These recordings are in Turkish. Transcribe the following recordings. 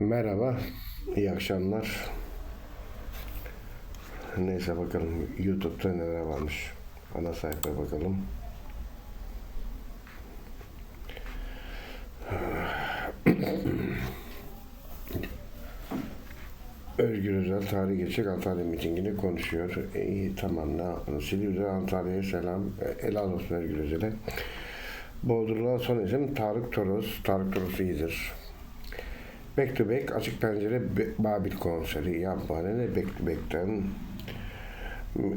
Merhaba, iyi akşamlar. Neyse bakalım YouTube'da neler varmış. Ana sayfaya bakalım. Özgür Özel tarih geçecek Antalya mitingini konuşuyor. İyi tamam ne yapalım. Silivri Antalya'ya selam. Helal olsun Özgür Özel'e. Bodrum'a son isim Tarık Toros. Tarık Toros iyidir. Back to Back Açık Pencere Babil konseri. Ya bana ne Back to Back'ten.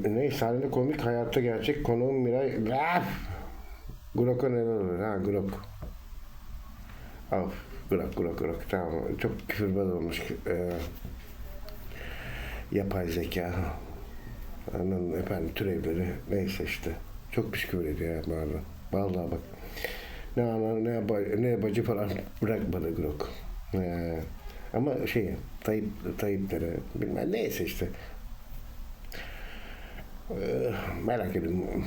Ne sahnede komik hayatta gerçek konuğum Miray. Raf! Grok'a neler olur? Ha Grok. Of. Grok, Grok, Grok. Tamam. Çok küfürbaz olmuş. Ee, yapay zeka. Anladın efendim türevleri. Neyse işte. Çok pis küfür ediyor ya. Vallahi bak. Ne ana ne, ba, ne bacı falan bırakmadı Grok. Ee, ama şey Tayyip, Tayyip'lere bilmem neyse işte. Ee, merak ediyorum.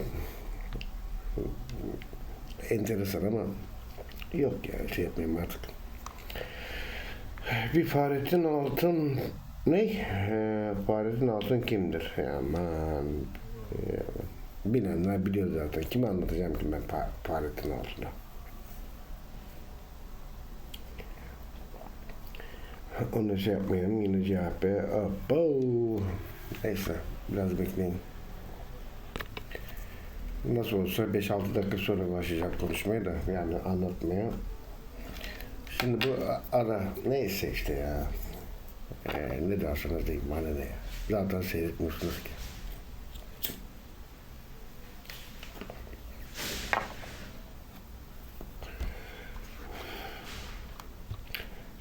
Enteresan ama yok ya şey yapmayayım artık. Bir Fahrettin Altın ne? Ee, Fahrettin Altın kimdir? Aman. Ya, bilenler biliyor zaten. Kime anlatacağım ki ben Fa- Fahrettin Altın'ı? Onu şey yapmayalım. Yine be. Abo. Neyse. Biraz bekleyin. Nasıl olsa 5-6 dakika sonra başlayacak konuşmaya da yani anlatmaya. Şimdi bu ara neyse işte ya. Ee, ne derseniz deyin bana ne ya. Zaten seyretmiyorsunuz ki.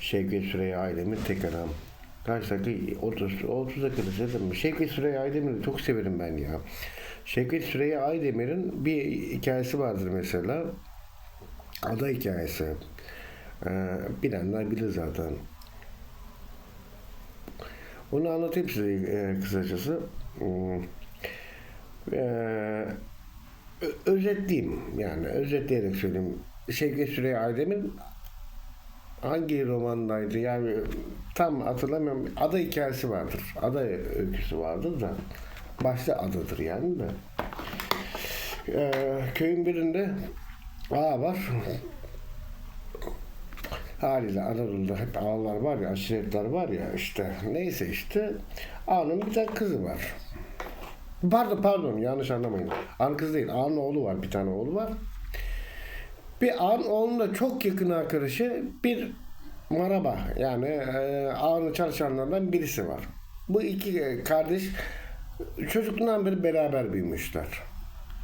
Şevket Süreyya Aydemir tek adam. Kaç dakika? 30, 30 dakika dedim. Şevket Süreyya Aydemir'i çok severim ben ya. Şevket Süreyya Aydemir'in bir hikayesi vardır mesela. Ada hikayesi. Ee, bilenler bilir zaten. Onu anlatayım size e, kısacası. Hmm. Ee, özetleyeyim yani özetleyerek söyleyeyim. Şevket Süreyya Aydemir hangi romandaydı yani tam hatırlamıyorum. Ada hikayesi vardır. Ada öyküsü vardır da başta adadır yani de. Ee, köyün birinde ağa var. Haliyle Anadolu'da hep ağalar var ya, aşiretler var ya işte. Neyse işte ağanın bir tane kızı var. Pardon pardon yanlış anlamayın. Ağanın kızı değil. Ağanın oğlu var. Bir tane oğlu var. Bir oğlunun da çok yakın arkadaşı bir maraba yani e, ağanın çalışanlardan birisi var. Bu iki e, kardeş çocukluğundan beri beraber büyümüşler.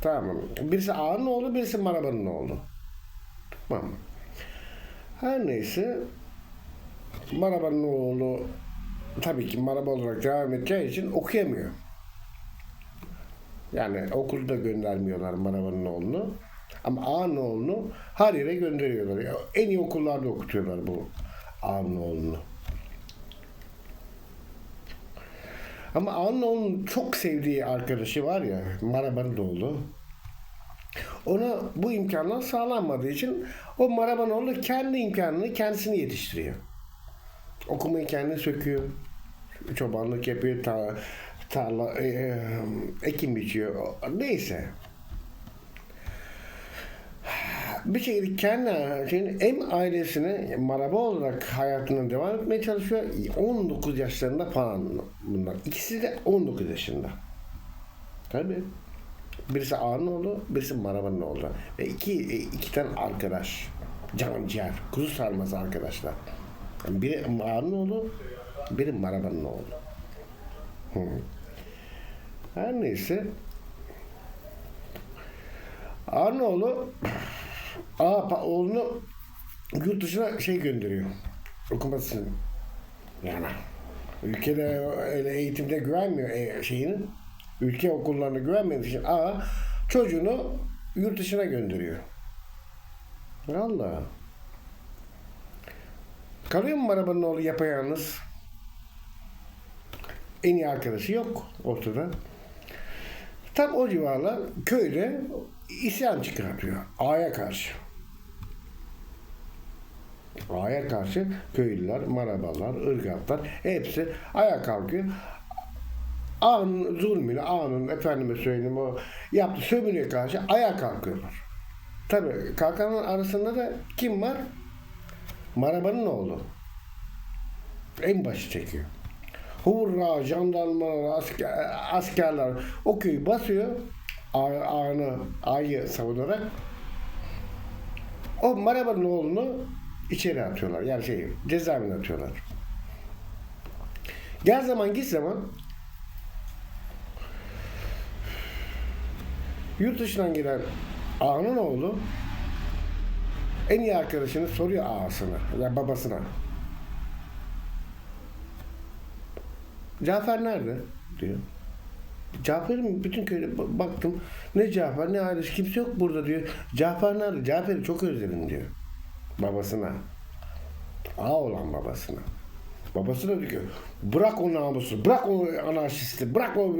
Tamam? Birisi ağanın oğlu, birisi marabanın oğlu. Tamam? Her neyse Marabanın oğlu tabii ki maraba olarak devam edeceği için okuyamıyor. Yani okulda göndermiyorlar Marabanın oğlunu. Ama ağanın oğlunu her yere gönderiyorlar. En iyi okullarda okutuyorlar bu ağanın oğlunu. Ama ağanın oğlunun çok sevdiği arkadaşı var ya Marabanın oğlu. Ona bu imkanlar sağlanmadığı için o Marabanoğlu kendi imkanını kendisini yetiştiriyor. Okumayı kendi söküyor. Çobanlık yapıyor, ta, tarla, e, e, ekim biçiyor. Neyse. Bir şekilde kendi şeyin hem ailesine maraba olarak hayatına devam etmeye çalışıyor. 19 yaşlarında falan bunlar. İkisi de 19 yaşında. Tabii. Birisi ağanın oğlu, birisi marabanın oğlu. Ve iki, iki tane arkadaş. Can ciğer, kuzu sarması arkadaşlar. Biri ağanın oğlu, biri marabanın oğlu. Hı. Her neyse. Ağanın pa- oğlunu yurt dışına şey gönderiyor. Okumasın. Yani ülkede öyle eğitimde güvenmiyor e. Ülke okullarına güvenmediği için ağa çocuğunu yurt dışına gönderiyor. Allah. Kalıyor mu arabanın oğlu yapayalnız? En iyi arkadaşı yok ortada. Tam o civarlar köyde isyan çıkartıyor ağaya karşı. Ağaya karşı köylüler, marabalar, ırgatlar hepsi ayağa kalkıyor. Ağanın zulmüne, ağanın efendime söyleyeyim o yaptığı sömürüye karşı ayağa kalkıyorlar. Tabii kalkanın arasında da kim var? Marabanın oğlu. En başı çekiyor. Hurra, jandarmalar, asker, askerler o köyü basıyor. Ağanı, ağayı savunarak. O Marabanın oğlunu içeri atıyorlar. Yani şey, cezaevine atıyorlar. Gel zaman git zaman yurt dışından gelen ağanın oğlu en iyi arkadaşını soruyor ağasına ya babasına. Cafer nerede? diyor. Cafer'in bütün köyde ba- baktım. Ne Cafer ne ailesi kimse yok burada diyor. Cafer nerede? Cafer'i çok özledim diyor. Babasına. Ağa olan babasına. Babası da diyor bırak o namusu, bırak o anarşisti, bırak o,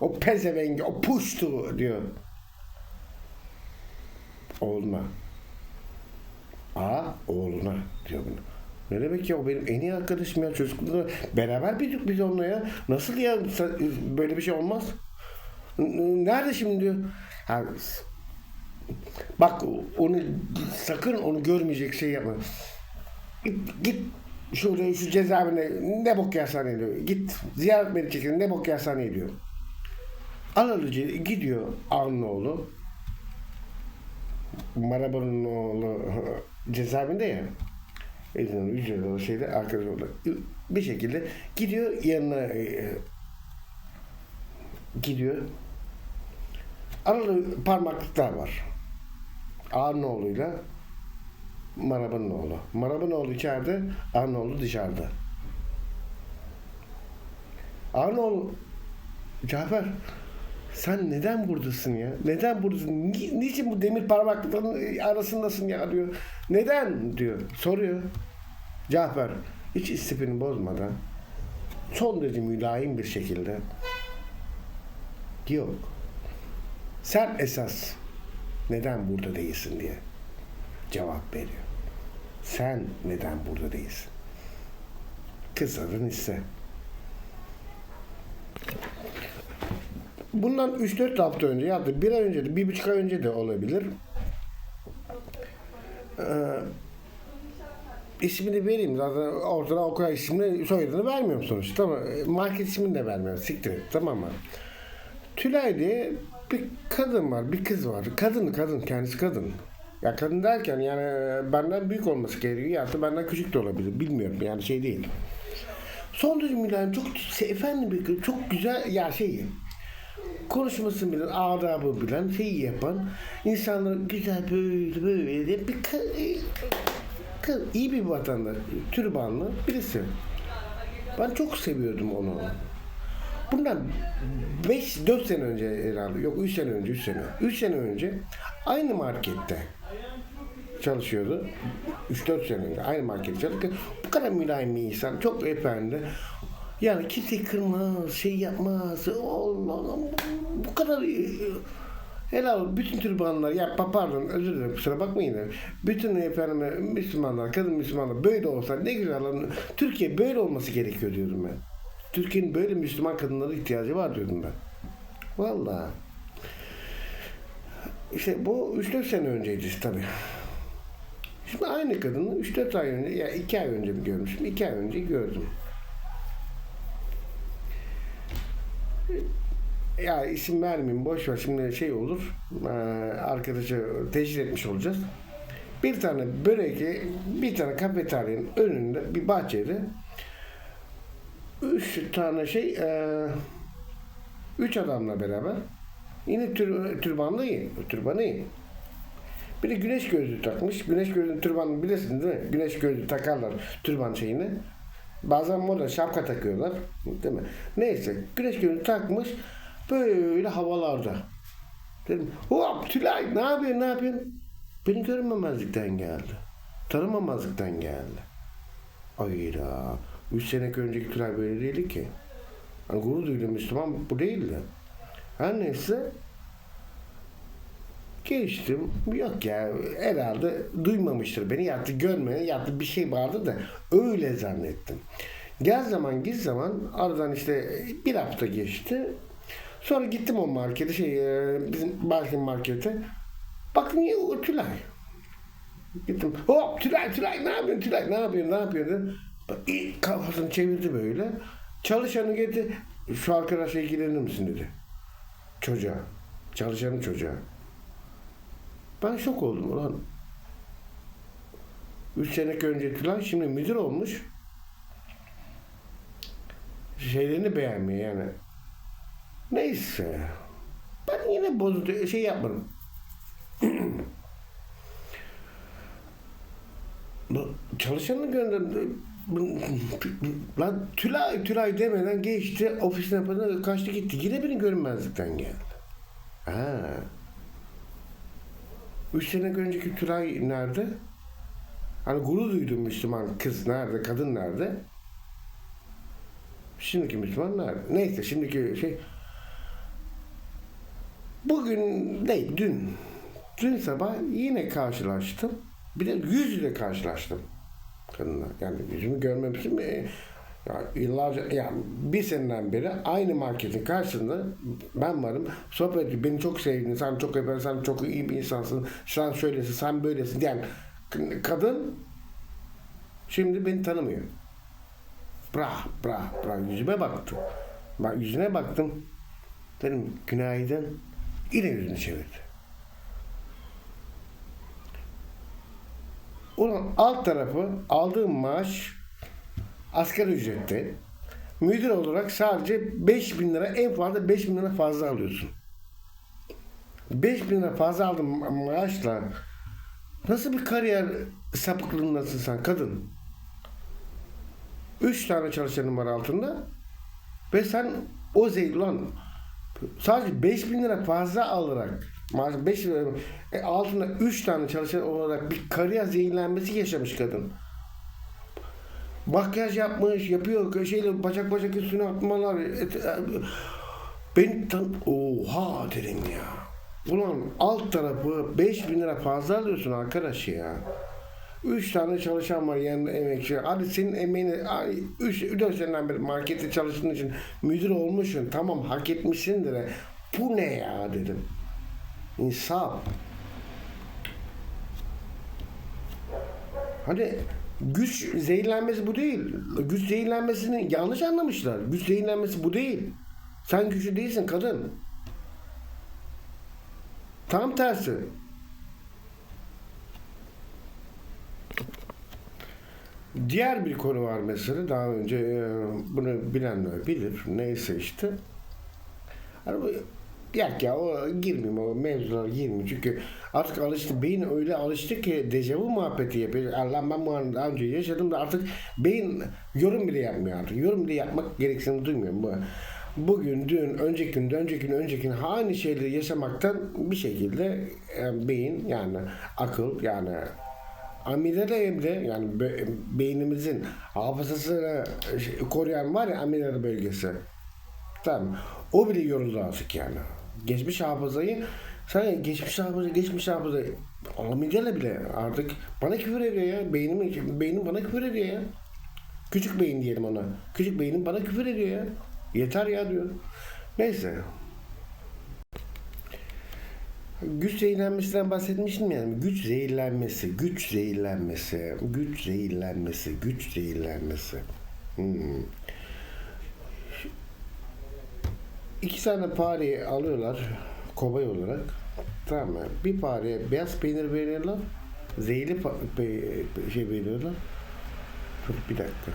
o pezevengi, o puştu diyor. Oğluna. Ağa oğluna diyor bunu. Ne demek ya o benim en iyi arkadaşım ya çocukluğunda beraber büyüdük biz onunla ya. Nasıl ya Sa- böyle bir şey olmaz? Nerede şimdi diyor. Ha, bak onu sakın onu görmeyecek şey yapma. Git, git şöyle şu cezaevine ne bok yersen ediyor. Git ziyaret beni çekin ne bok yersen ediyor. Alalıcı gidiyor ağanın oğlu. Marabanın oğlu cezaevinde ya. Elinden o şeyde arkadaş oldu. Bir şekilde gidiyor yanına e, gidiyor. Aralı parmaklıklar var. Ağanın oğluyla Marabanın oğlu. Marabanın oğlu içeride, ağanın oğlu dışarıda. Ağanın oğlu Cafer sen neden buradasın ya? Neden buradasın? Ni- niçin bu demir parmaklıkların arasındasın ya diyor. Neden diyor. Soruyor. Cafer hiç istifini bozmadan son derece mülayim bir şekilde yok. Sen esas neden burada değilsin diye cevap veriyor. Sen neden burada değilsin? Kızların ise. Bundan 3-4 hafta önce ya da bir ay önce de, bir buçuk ay önce de olabilir. Ee, ismini vereyim zaten ortada o kadar ismini soyadını vermiyorum sonuçta ama market ismini de vermiyorum siktir tamam mı? Tülay diye bir kadın var bir kız var kadın kadın kendisi kadın ya kadın derken yani benden büyük olması gerekiyor ya da benden küçük de olabilir bilmiyorum yani şey değil. Son derece mülayim çok efendi bir kız çok güzel ya şey konuşmasını bilen, adabı bilen, şeyi yapan, insanları güzel böyle böyle diye bir kız, iyi bir vatandaş, türbanlı birisi. Ben çok seviyordum onu. Bundan 5-4 sene önce herhalde, yok 3 sene önce, 3 sene. 3 sene önce aynı markette çalışıyordu. 3-4 sene önce aynı markette çalışırken bu kadar mülayim bir insan, çok efendi. Yani kimse kırmaz, şey yapmaz. Allah bu kadar e, helal bütün türbanlar ya pa- pardon özür dilerim kusura bakmayın bütün efendim Müslümanlar, kadın Müslümanlar böyle olsa ne güzel lan. Türkiye böyle olması gerekiyor diyordum ben. Türkiye'nin böyle Müslüman kadınlara ihtiyacı var diyordum ben. Vallahi. İşte bu 3-4 sene önceydi tabii. Şimdi aynı kadını 3-4 ay önce, ya 2 ay önce mi görmüşüm? 2 ay önce gördüm. Ya isim vermeyeyim boş ver şimdi şey olur eee, arkadaşı teşhir etmiş olacağız. Bir tane börek, bir tane kafeteryanın önünde bir bahçede üç tane şey eee, üç adamla beraber yine tür, türbanlı iyi, türbanı de güneş gözlüğü takmış. Güneş gözlüğü türbanı bilirsiniz değil mi? Güneş gözlüğü takarlar türban şeyini. Bazen moda şapka takıyorlar. Değil mi? Neyse. Güneş gözlüğü takmış. Böyle havalarda. Dedim hop Tülay ne yapıyorsun ne yapıyorsun? Beni görmemezlikten geldi. Tanımamazlıktan geldi. Ayda. Üç sene önceki Tülay böyle değildi ki. Hani gurur duyduğum Müslüman bu değildi. Her neyse Geçtim. Yok ya herhalde duymamıştır beni. Yattı görmeye yattı bir şey vardı da öyle zannettim. Gel zaman git zaman aradan işte bir hafta geçti. Sonra gittim o markete şey e, bizim Barkin markete. Baktım ya o Tülay. Gittim. Hop Tülay Tülay ne yapıyorsun Tülay ne yapıyorsun ne yapıyorsun. Bak, iyi, Kafasını çevirdi böyle. Çalışanı getir. Şu arkadaşla ilgilenir misin dedi. Çocuğa. Çalışanın çocuğa. Ben şok oldum ulan. Üç sene önce Tülay şimdi müdür olmuş. Şeylerini beğenmiyor yani. Neyse. Ben yine bozdu şey yapmadım. Bu Çalışanı gönderdi. Lan Tülay Tülay demeden geçti ofisine kaçtı gitti. Yine beni görünmezlikten geldi. Ha. Üç sene önceki Tülay nerede? Hani gurur duydum Müslüman kız nerede, kadın nerede? Şimdiki Müslüman nerede? Neyse şimdiki şey... Bugün değil, dün. Dün sabah yine karşılaştım. Bir de yüz yüze karşılaştım kadınla. Yani yüzümü görmemişim. Mi? Ya yıllarca, yani bir seneden beri aynı marketin karşısında ben varım. Sohbet. Beni çok sevdin, sen çok yapar, sen çok iyi bir insansın. Sen şöylesin, sen böylesin. Yani kadın şimdi beni tanımıyor. Bra, bra, bra. Yüzüme baktı. Ben yüzüne baktım. Dedim günaydın. Yine yüzünü çevirdi. Onun alt tarafı aldığım maaş asgari ücrette. Müdür olarak sadece 5 bin lira en fazla 5 bin lira fazla alıyorsun. 5 bin lira fazla aldığın ma- maaşla nasıl bir kariyer sapıklığındasın sen kadın? 3 tane çalışanın var altında ve sen o zeyl lan sadece 5 bin lira fazla alarak maaş 5 lira e, altında 3 tane çalışan olarak bir kariyer zehirlenmesi yaşamış kadın. Makyaj yapmış, yapıyor, şeyle bacak bacak üstüne atmalar. et- e, Ben tan oha dedim ya. Ulan alt tarafı 5 bin lira fazla alıyorsun arkadaş ya. Üç tane çalışan var yanında emekçi. Hadi senin emeğini, ay, üç, dört seneden beri markette çalıştığın için müdür olmuşsun. Tamam hak etmişsindir. Bu ne ya dedim. İnsaf. Hani güç zehirlenmesi bu değil. Güç zehirlenmesini yanlış anlamışlar. Güç zehirlenmesi bu değil. Sen güçlü değilsin kadın. Tam tersi. Diğer bir konu var mesela daha önce e, bunu bilenler bilir. Neyse işte. Yak ya o girmeyeyim o mevzulara girmeyeyim çünkü artık alıştı beyin öyle alıştı ki dejavu muhabbeti yapıyor. Allah ben bu an daha önce yaşadım da artık beyin yorum bile yapmıyor artık. Yorum bile yapmak gereksinimi duymuyor. Bu, bugün, dün, önceki gün, önceki gün, önceki gün aynı şeyleri yaşamaktan bir şekilde e, beyin yani akıl yani amilere emre yani be- beynimizin hafızasını şey, koruyan var ya amilere bölgesi. Tamam. O bile yoruldu artık yani. Geçmiş hafızayı sen geçmiş hafıza geçmiş hafıza amigdala bile artık bana küfür ediyor ya. Beynim, beynim bana küfür ediyor ya. Küçük beyin diyelim ona. Küçük beynim bana küfür ediyor ya. Yeter ya diyor. Neyse. Güç zehirlenmesinden bahsetmiştim yani. Güç zehirlenmesi, güç zehirlenmesi, güç zehirlenmesi, güç zehirlenmesi. Hmm. İki tane fareyi alıyorlar kobay olarak. Tamam mı? Bir fareye beyaz peynir veriyorlar. Zehirli pe- şey veriyorlar. Dur bir dakika.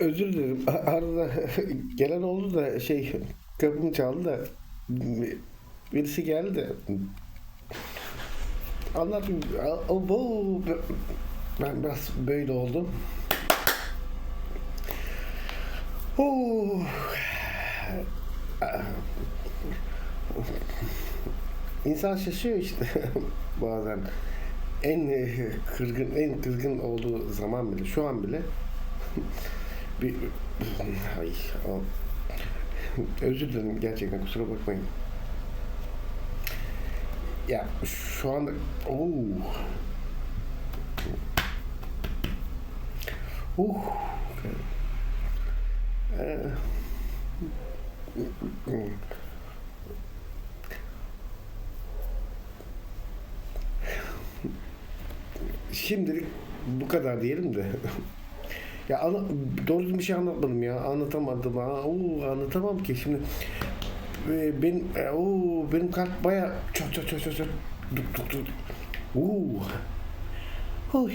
Özür dilerim. Arada gelen oldu da şey kapımı çaldı da birisi geldi de anlatayım. Ben biraz böyle oldum. Oh. İnsan şaşıyor işte bazen. En e, kırgın, en kızgın olduğu zaman bile, şu an bile bir ay, özür dilerim gerçekten kusura bakmayın. Ya şu anda... Oo. Uh. Ee, Şimdilik bu kadar diyelim de. ya ana, doğru bir şey anlatmadım ya. Anlatamadım. Ha, oo, anlatamam ki şimdi. Ee, benim e, oo, benim kalp baya çat çat çat çat çat duk duk duk. Oo. Oy.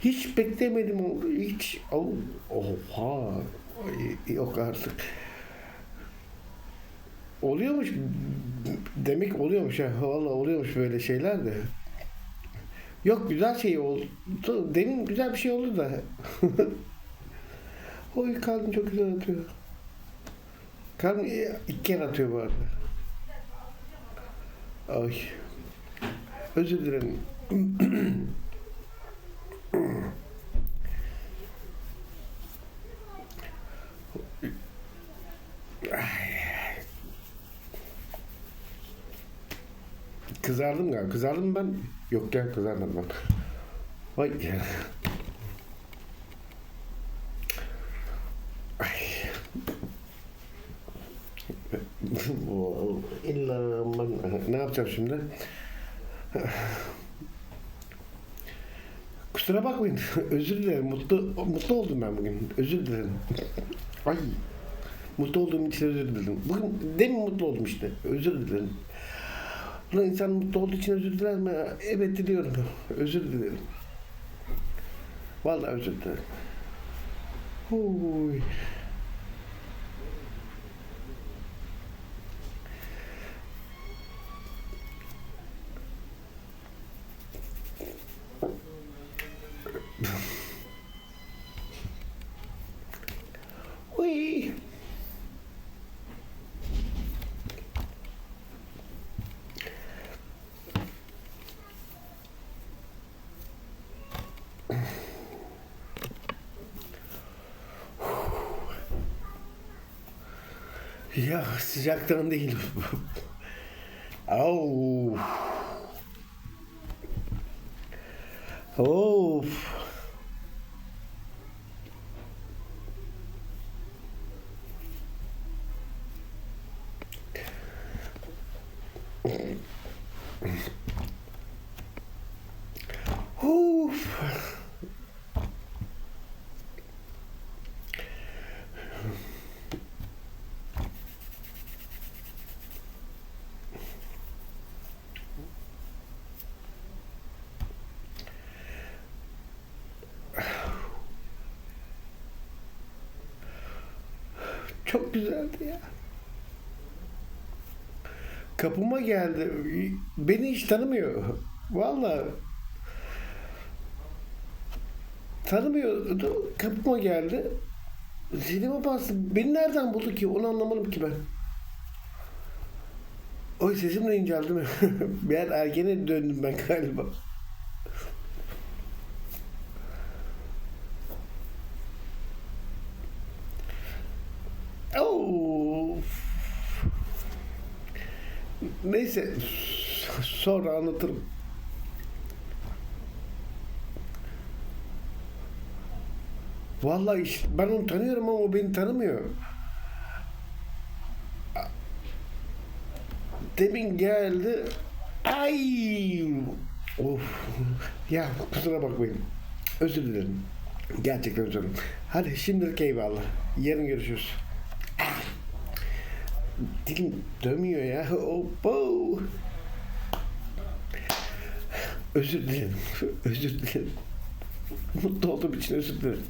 Hiç beklemedim oldu. Hiç. Oh, oha. Yok artık. Oluyormuş. Demek oluyormuş ya. Valla oluyormuş böyle şeyler de. Yok güzel şey oldu. Demin güzel bir şey oldu da. Oy kalbim çok güzel atıyor. Kalbim iki kere atıyor bu arada. Ay. Özür dilerim. Kızardım galiba. Kızardım ben. Yok gel kızarmadım ben. Vay. Ay. İlla ben ne yapacağım şimdi? Kusura bakmayın. Özür dilerim. Mutlu mutlu oldum ben bugün. Özür dilerim. Ay. Mutlu olduğum için özür dilerim. Bugün demin mutlu oldum işte. Özür dilerim. Ulan insan mutlu olduğu için özür diler mi? Evet diliyorum. Özür dilerim. Vallahi özür dilerim. Huy. Ya sıcaktan değil. Au. Of. Of. Çok güzeldi ya. Kapıma geldi. Beni hiç tanımıyor. Vallahi tanımıyordu. Kapıma geldi. Zilime bastı. Beni nereden buldu ki? Onu anlamadım ki ben. Oy sesim de inceldi mi? An ergene döndüm ben galiba. Oo. Neyse sonra anlatırım. Vallahi işte ben onu tanıyorum ama o beni tanımıyor. Demin geldi. Ay! Of. Ya kusura bakmayın. Özür dilerim. Gerçekten özür dilerim. Hadi şimdilik eyvallah. Yarın görüşürüz. Ah! Dilim dönmüyor ya. Opo. Özür dilerim. Özür dilerim. Mutlu olduğum için özür dilerim.